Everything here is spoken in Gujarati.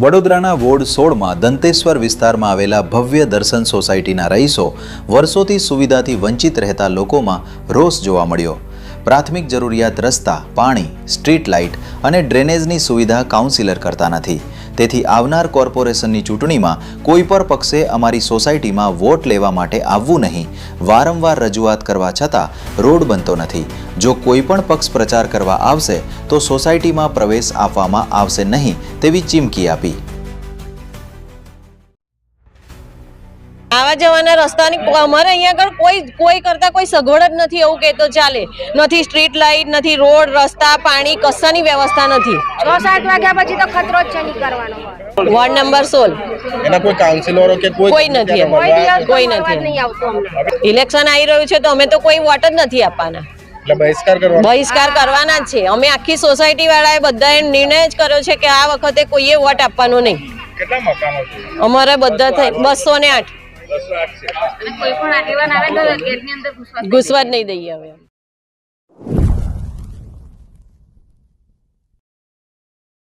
વડોદરાના વોર્ડ સોળમાં દંતેશ્વર વિસ્તારમાં આવેલા ભવ્ય દર્શન સોસાયટીના રહીશો વર્ષોથી સુવિધાથી વંચિત રહેતા લોકોમાં રોષ જોવા મળ્યો. પ્રાથમિક જરૂરિયાત રસ્તા, પાણી, સ્ટ્રીટ લાઇટ અને ડ્રેનેજની સુવિધા કાઉન્સિલર કરતા નથી. તેથી આવનાર કોર્પોરેશનની ચૂંટણીમાં કોઈ પણ પક્ષે અમારી સોસાયટીમાં વોટ લેવા માટે આવવું નહીં. વારંવાર રજૂઆત કરવા છતાં રોડ બનતો નથી. જો કોઈ પણ પક્ષ પ્રચાર કરવા આવશે, તો સોસાયટીમાં પ્રવેશ આપવામાં આવશે નહીં તેવી ચીમકી આપી. આવા જવાના રસ્તાની અમારે અહીંયા આગળ કોઈ કોઈ કરતા કોઈ સગવડ જ નથી એવું કહેતો તો ચાલે. નથી સ્ટ્રીટ લાઇટ નથી રોડ રસ્તા પાણી કશાની વ્યવસ્થા નથી. છ સાત વાગ્યા પછી તો ખતરો જ છે નીકળવાનો. વોર્ડ નંબર સોળ. એના કોઈ કાઉન્સિલરો કે કોઈ કોઈ નથી. કોઈ નથી. નથી નહીં આવતો અમને. ઇલેક્શન આવી રહ્યું છે તો અમે તો કોઈ વોટ જ નથી આપવાના. બહિષ્કાર કરવાના? જ છે. અમે આખી સોસાયટી વાળાએ બધાએ નિર્ણય જ કર્યો છે કે આ વખતે કોઈએ વોટ આપવાનો નહીં. કેટલા મકાનો છે? અમારે બધા થઈ બસો ને આઠ. ઘૂસવા જ નહીં દઈએ. હવે